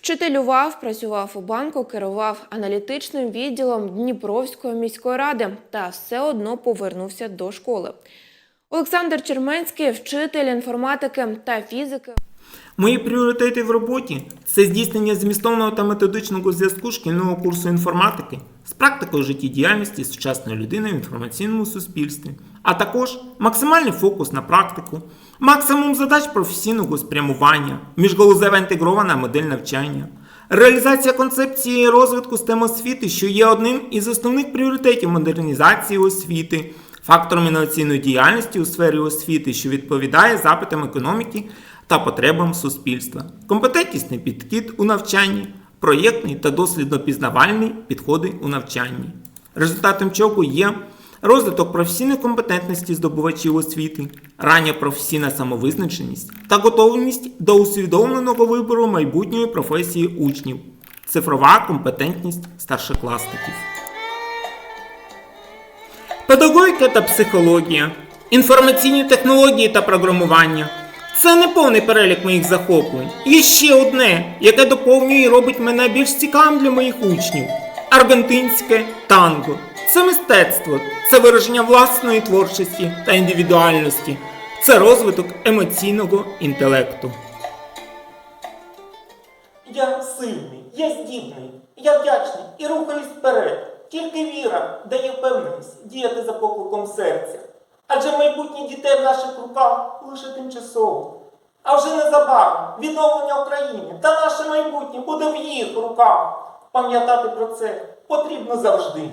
Вчителював, працював у банку, керував аналітичним відділом Дніпровської міської ради та все одно повернувся до школи. Олександр Черменський, вчитель інформатики та фізики. Мої пріоритети в роботі це здійснення змістовного та методичного зв'язку шкільного курсу інформатики з практикою життєдіяльності сучасної людини в інформаційному суспільстві, а також максимальний фокус на практику, максимум задач професійного спрямування, міжгалузева інтегрована модель навчання, реалізація концепції розвитку STEM освіти, що є одним із основних пріоритетів модернізації освіти, фактором інноваційної діяльності у сфері освіти, що відповідає запитам економіки та потребам суспільства, компетентнісний підхід у навчанні, проєктний та дослідно-пізнавальний підходи у навчанні. Результатом чого є розвиток професійної компетентності здобувачів освіти, рання професійна самовизначеність та готовність до усвідомленого вибору майбутньої професії учнів, цифрова компетентність старшокласників. Педагогіка та психологія, інформаційні технології та програмування. Це не повний перелік моїх захоплень. Є ще одне, яке доповнює і робить мене більш цікавим для моїх учнів: аргентинське танго. Це мистецтво, це вираження власної творчості та індивідуальності, це розвиток емоційного інтелекту. Я сильний, я здібний, я вдячний і рухаюсь вперед. Тільки віра дає впевненість діяти за покликом серця. Адже майбутнє дітей в наших руках лише тимчасово. А вже незабаром відновлення України та наше майбутнє буде в їх руках. Пам'ятати про це потрібно завжди.